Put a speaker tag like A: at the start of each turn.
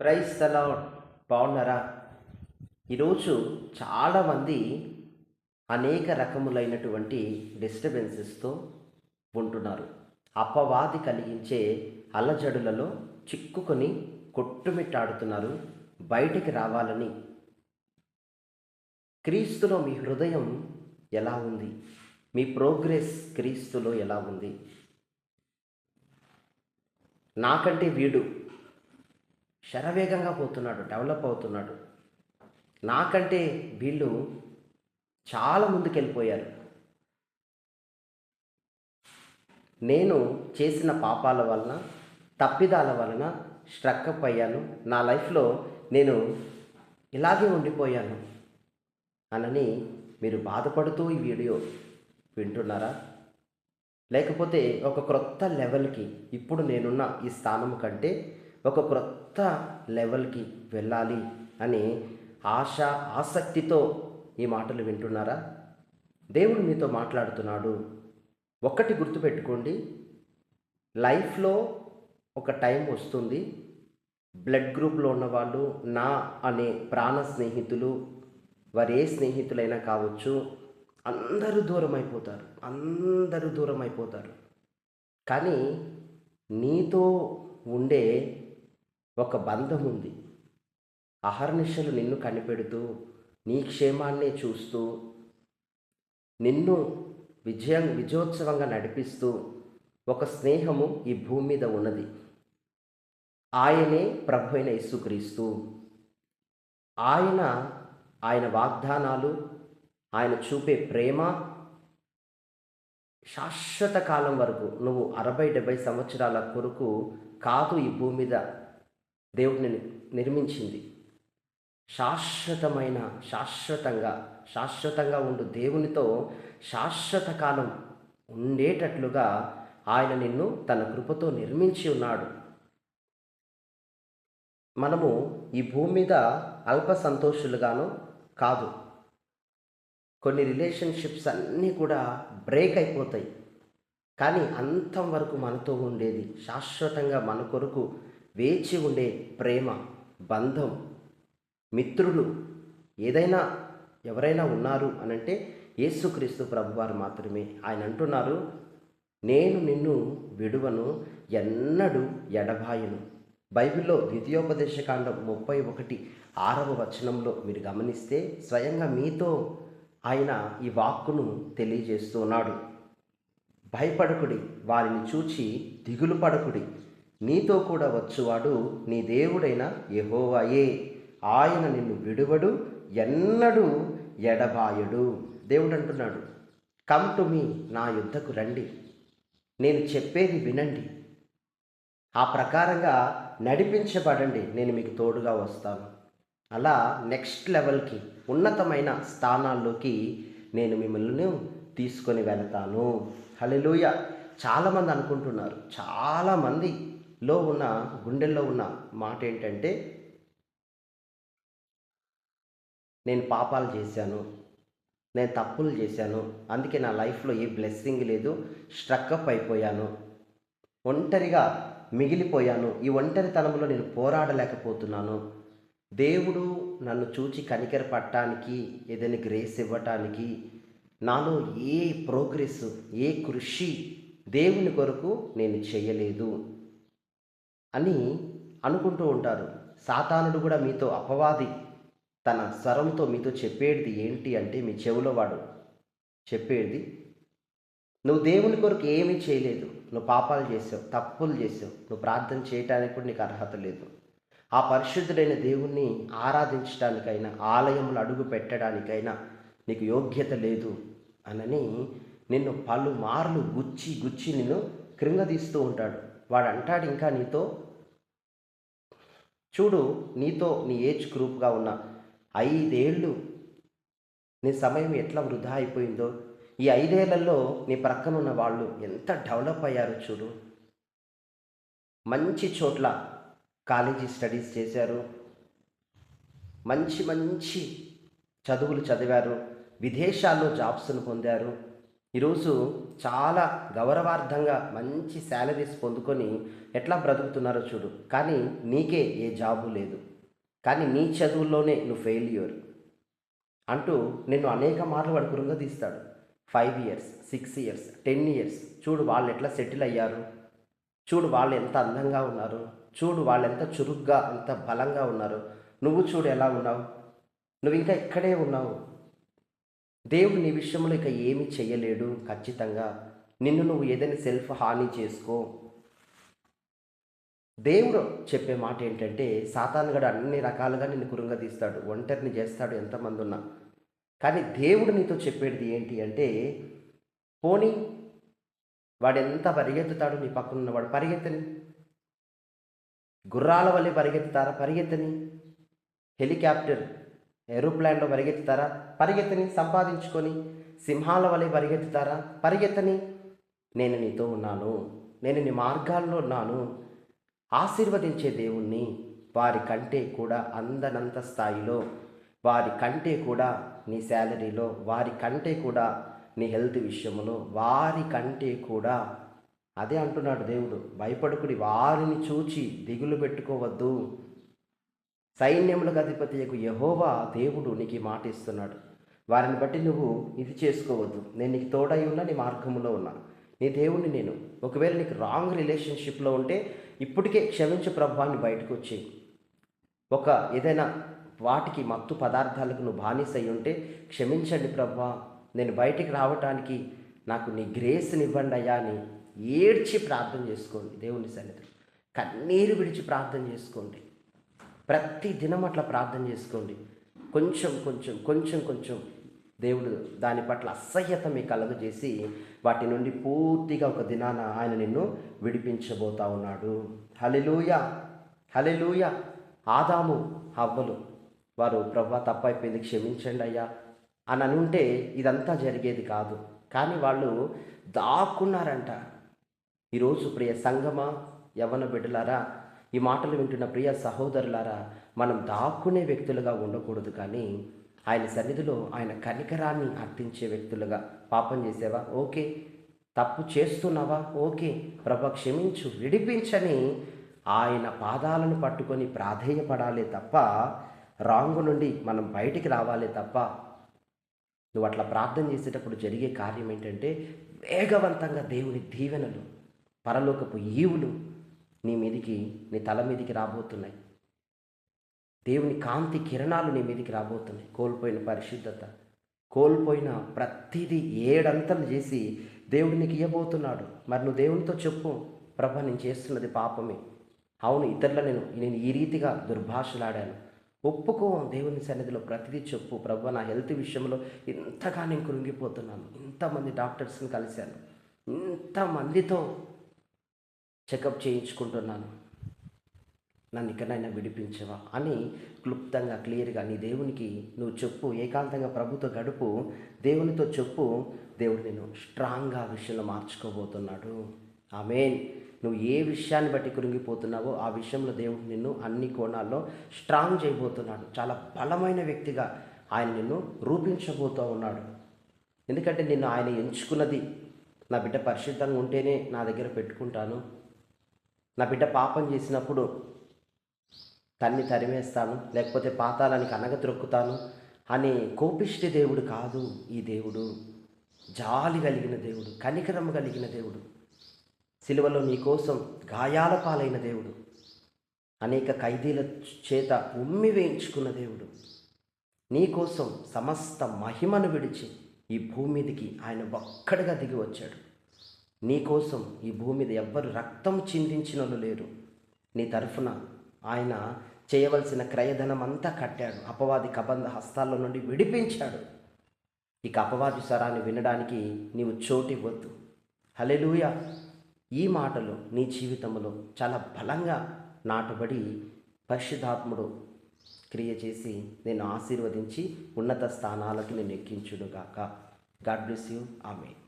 A: Price తలా బాగున్నారా? ఈరోజు చాలామంది అనేక రకములైనటువంటి డిస్టర్బెన్సెస్తో ఉంటున్నారు. అపవాది కలిగించే అలజడులలో చిక్కుకొని కొట్టుమిట్టాడుతున్నారు. బయటికి రావాలని క్రీస్తులో మీ హృదయం ఎలా ఉంది? మీ ప్రోగ్రెస్ క్రీస్తులో ఎలా ఉంది? నాకంటే వీడు శరవేగంగా పోతున్నాడు డెవలప్ అవుతున్నాడు. నాకంటే వీళ్ళు చాలా ముందుకెళ్ళిపోయారు. నేను చేసిన పాపాల వలన తప్పిదాల వలన స్ట్రక్అప్ అయ్యాను. నా లైఫ్లో నేను ఇలాగే ఉండిపోయాను అనని మీరు బాధపడుతూ ఈ వీడియో వింటున్నారా? లేకపోతే ఒక క్రొత్త లెవెల్కి ఇప్పుడు నేనున్న ఈ స్థానం కంటే ఒక క్రొత్త లెవెల్కి వెళ్ళాలి అని ఆశ ఆసక్తితో ఈ మాటలు వింటున్నారా? దేవుడు మీతో మాట్లాడుతున్నాడు. ఒక్కటి గుర్తుపెట్టుకోండి. లైఫ్లో ఒక టైం వస్తుంది. బ్లడ్ గ్రూప్లో ఉన్నవాళ్ళు నా అనే ప్రాణ స్నేహితులు వారు ఏ స్నేహితులైనా కావచ్చు అందరూ దూరం అయిపోతారు. అందరూ దూరం అయిపోతారు. కానీ నీతో ఉండే ఒక బంధం ఉంది. అహర్నిశలు నిన్ను కనిపెడుతూ నీ క్షేమాన్నే చూస్తూ నిన్ను విజయం విజయోత్సవంగా నడిపిస్తూ ఒక స్నేహము ఈ భూమి మీద ఉన్నది. ఆయనే ప్రభు అయిన యేసుక్రీస్తు. ఆయన ఆయన వాగ్దానాలు ఆయన చూపే ప్రేమ శాశ్వత కాలం వరకు నువ్వు అరవై డెబ్బై సంవత్సరాల కొరకు కాదు ఈ భూమి మీద దేవుడిని నిర్మించింది. శాశ్వతమైన శాశ్వతంగా శాశ్వతంగా ఉండు దేవునితో శాశ్వత కాలం ఉండేటట్లుగా ఆయన నిన్ను తన కృపతో నిర్మించి ఉన్నాడు. మనము ఈ భూమి మీద అల్ప సంతోషులుగాను కాదు. కొన్ని రిలేషన్షిప్స్ అన్నీ కూడా బ్రేక్ అయిపోతాయి. కానీ అంతం వరకు మనతో ఉండేది శాశ్వతంగా మన కొరకు వేచి ఉండే ప్రేమ బంధం మిత్రులు ఏదైనా ఎవరైనా ఉన్నారు అనంటే యేసుక్రీస్తు ప్రభువారు మాత్రమే ఆయన అంటున్నారు నేను నిన్ను విడువను ఎన్నడు ఎడబాయను. బైబిల్లో ద్వితీయోపదేశకాండం ముప్పై ఒకటి ఆరవ వచనంలో మీరు గమనిస్తే స్వయంగా మీతో ఆయన ఈ వాక్కును తెలియజేస్తున్నాడు భయపడకుడి వారిని చూచి దిగులు పడకుడి నీతో కూడా వచ్చువాడు నీ దేవుడైన యహోవాయే. ఆయన నిన్ను విడువడు ఎన్నడూ ఎడబాయడు. దేవుడు అంటున్నాడు కమ్ టు మీ నా యుద్ధకు రండి. నేను చెప్పేది వినండి. ఆ ప్రకారంగా నడిపించబడండి. నేను మీకు తోడుగా వస్తాను. అలా నెక్స్ట్ లెవెల్కి ఉన్నతమైన స్థానాల్లోకి నేను మిమ్మల్ని తీసుకొని వెళతాను. హలెలూయ చాలామంది అనుకుంటున్నారు చాలామంది లో ఉన్న గుండెల్లో ఉన్న మాట ఏంటంటే నేను పాపాలు చేశాను నేను తప్పులు చేశాను అందుకే నా లైఫ్లో ఏ బ్లెస్సింగ్ లేదు స్ట్రక్అప్ అయిపోయాను ఒంటరిగా మిగిలిపోయాను ఈ ఒంటరితనంలో నేను పోరాడలేకపోతున్నాను దేవుడు నన్ను చూచి కనికెర పట్టడానికి ఏదైనా గ్రేస్ ఇవ్వటానికి నాలో ఏ ప్రోగ్రెస్ ఏ కృషి దేవుని కొరకు నేను చేయలేదు. అని అనుకుంటూ ఉంటారు. సాతానుడు కూడా మీతో అపవాది. తన స్వరంతో మీతో చెప్పేది ఏంటి అంటే మీ చెవులో వాడు చెప్పేది నువ్వు దేవుని కొరకు ఏమీ చేయలేదు. నువ్వు పాపాలు చేసావు తప్పులు చేసావు. నువ్వు ప్రార్థన చేయటానికి కూడా నీకు అర్హత లేదు. ఆ పరిశుద్ధుడైన దేవుణ్ణి ఆరాధించడానికైనా ఆలయంలో అడుగు పెట్టడానికైనా నీకు యోగ్యత లేదు అనని నిన్ను పలుమార్లు గుచ్చి గుచ్చి నిన్ను క్రింగదీస్తూ ఉంటాడు. వాడు అంటాడు ఇంకా నీతో చూడు నీతో నీ ఏజ్ గ్రూప్గా ఉన్న ఐదేళ్ళు నీ సమయం ఎట్లా వృధా అయిపోయిందో. ఈ ఐదేళ్ళలో నీ ప్రక్కన ఉన్న వాళ్ళు ఎంత డెవలప్ అయ్యారో చూడు. మంచి చోట్ల కాలేజీ స్టడీస్ చేశారు. మంచి మంచి చదువులు చదివారు. విదేశాల్లో జాబ్స్ను పొందారు. ఈరోజు చాలా గౌరవార్థంగా మంచి శాలరీస్ పొందుకొని ఎట్లా బ్రతుకుతున్నారో చూడు. కానీ నీకే ఏ జాబు లేదు. కానీ నీ చదువుల్లోనే నువ్వు ఫెయిల్యూర్ అంటూ నిన్ను అనేక మార్లు వాడు కృంగదీస్తాడు five years six years ten years చూడు వాళ్ళు ఎట్లా సెటిల్ అయ్యారు. చూడు వాళ్ళు ఎంత అందంగా ఉన్నారు. చూడు వాళ్ళు ఎంత చురుగ్గా ఎంత బలంగా ఉన్నారు. నువ్వు చూడు ఎలా ఉన్నావు. నువ్వు ఇంకా ఇక్కడే ఉన్నావు. దేవుడు నీ విషయంలో ఇక ఏమీ చేయలేడు. ఖచ్చితంగా నిన్ను నువ్వు ఏదైనా సెల్ఫ్ హాని చేసుకో. దేవుడు చెప్పే మాట ఏంటంటే సాతానుగడు అన్ని రకాలుగా నిన్ను కురుంగదీస్తాడు ఒంటరిని చేస్తాడు ఎంతమంది ఉన్నా కానీ దేవుడు నీతో చెప్పేది ఏంటి అంటే పోనీ వాడు ఎంత పరిగెత్తుతాడు నీ పక్కన ఉన్నవాడు పరిగెత్తని. గుర్రాల వల్లే పరిగెత్తుతారా పరిగెత్తని? హెలికాప్టర్ ఏరోప్లేన్లో పరిగెత్తుతారా? పరిగెత్తని సంపాదించుకొని సింహాల వలె పరిగెత్తుతారా? పరిగెత్తని నేను నీతో ఉన్నాను. నేను నీ మార్గాల్లో ఉన్నాను. ఆశీర్వదించే దేవుణ్ణి వారి కంటే కూడా అందనంత స్థాయిలో వారి కంటే కూడా నీ శాలరీలో వారి కంటే కూడా నీ హెల్త్ విషయంలో వారి కంటే కూడా అదే అంటున్నాడు దేవుడు. భయపడుకుడి వారిని చూచి దిగులు పెట్టుకోవద్దు. సైన్యములకు అధిపతియకు యహోవా దేవుడు నీకు మాట ఇస్తున్నాడు. వారిని బట్టి నువ్వు ఇది చేసుకోవద్దు. నేను నీకు తోడై ఉన్నా నీ మార్గంలో ఉన్నా. నీ దేవుణ్ణి నేను ఒకవేళ నీకు రాంగ్ రిలేషన్షిప్లో ఉంటే ఇప్పటికే క్షమించే ప్రభావాన్ని బయటకు వచ్చి ఒక ఏదైనా వాటికి మత్తు పదార్థాలకు నువ్వు బానిసై ఉంటే క్షమించండి ప్రభా. నేను బయటికి రావటానికి నాకు నీ గ్రేస్నివ్వండి అయ్యా అని ఏడ్చి ప్రార్థన చేసుకోండి దేవుని సన్నిధి కన్నీరు విడిచి ప్రార్థన చేసుకోండి. ప్రతి దినం అట్లా ప్రార్థన చేసుకోండి. కొంచెం కొంచెం కొంచెం కొంచెం దేవుడు దాని పట్ల అసహ్యత మీ కలుగజేసి వాటి నుండి పూర్తిగా ఒక దినాన ఆయన నిన్ను విడిపించబోతా ఉన్నాడు. హలెలూయ హలెలూయ ఆదాము హవ్వలు. వారు ప్రభా తప్పైపోయింది క్షమించండి అయ్యా. అని అనుంటే ఇదంతా జరిగేది కాదు. కానీ వాళ్ళు దాక్కున్నారంట. ఈరోజు ప్రియ సంగమ యవన బిడ్డలారా ఈ మాటలు వింటున్న ప్రియ సహోదరులారా మనం దాక్కునే వ్యక్తులుగా ఉండకూడదు కానీ ఆయన సన్నిధిలో ఆయన కనికరాన్ని అర్థించే వ్యక్తులుగా పాపం చేసేవా? ఓకే. తప్పు చేస్తున్నావా? ఓకే. ప్రభ క్షమించు విడిపించని ఆయన పాదాలను పట్టుకొని ప్రాధేయపడాలి తప్ప రాంగు నుండి మనం బయటికి రావాలి తప్ప నువ్వు అట్లా ప్రార్థన చేసేటప్పుడు జరిగే కార్యం ఏంటంటే వేగవంతంగా దేవుని దీవెనలు పరలోకపు ఈవులు నీ మీదికి నీ తల మీదికి రాబోతున్నాయి. దేవుని కాంతి కిరణాలు నీ మీదికి రాబోతున్నాయి. కోల్పోయిన పరిశుద్ధత కోల్పోయిన ప్రతిదీ ఏడంతలు చేసి దేవుడు నీకు ఇవ్వబోతున్నాడు మరి నువ్వు దేవునితో చెప్పు ప్రభ నేను చేస్తున్నది పాపమే. అవును ఇతరుల నేను నేను ఈ రీతిగా దుర్భాషలాడాను. ఒప్పుకో దేవుని సన్నిధిలో ప్రతిదీ చెప్పు. ప్రభు నా హెల్త్ విషయంలో ఇంతగా నేను కృంగిపోతున్నాను ఇంతమంది డాక్టర్స్ని కలిశాను. ఇంతమందితో చెకప్ చేయించుకుంటున్నాను. నన్ను ఇక్కడైనా విడిపించవా అని క్లుప్తంగా క్లియర్గా నీ దేవునికి నువ్వు చెప్పు ఏకాంతంగా ప్రభుతో గడుపు దేవునితో చెప్పు దేవుడు నేను స్ట్రాంగ్గా విషయంలో మార్చుకోబోతున్నాడు. ఆమెన్. నువ్వు ఏ విషయాన్ని బట్టి కృంగిపోతున్నావో ఆ విషయంలో దేవుడు నిన్ను అన్ని కోణాల్లో స్ట్రాంగ్ చేయబోతున్నాడు. చాలా బలమైన వ్యక్తిగా ఆయన నిన్ను రూపించబోతూ ఉన్నాడు. ఎందుకంటే నిన్ను ఆయన ఎంచుకున్నది. నా బిడ్డ పరిశుద్ధంగా ఉంటేనే నా దగ్గర పెట్టుకుంటాను. నా బిడ్డ పాపం చేసినప్పుడు తన్ని తరిమేస్తాను లేకపోతే పాతాలానికి అనగ త్రొక్కుతాను అని కోపిష్టి దేవుడు కాదు ఈ దేవుడు. జాలి కలిగిన దేవుడు కనికరం కలిగిన దేవుడు. సిలువలో నీకోసం గాయాల పాలైన దేవుడు. అనేక ఖైదీల చేత ఉమ్మి వేయించుకున్న దేవుడు. నీకోసం సమస్త మహిమను విడిచి ఈ భూమి మీదకి ఆయన ఒక్కడిగా దిగి వచ్చాడు. నీకోసం ఈ భూమి మీద ఎవ్వరు రక్తం చిందించిన లేరు. నీ తరఫున ఆయన చేయవలసిన క్రయధనం అంతా కట్టాడు. అపవాది కబంధ హస్తాల నుండి విడిపించాడు. ఇక అపవాది స్వరాన్ని వినడానికి నీవు చోటివ్వద్దు హలెలూయ ఈ మాటలు నీ జీవితంలో చాలా బలంగా నాటుబడి పరిశుద్ధాత్ముడు క్రియ చేసి నేను ఆశీర్వదించి ఉన్నత స్థానాలకు నేను ఎక్కించుడుగాక. God bless you. ఆమె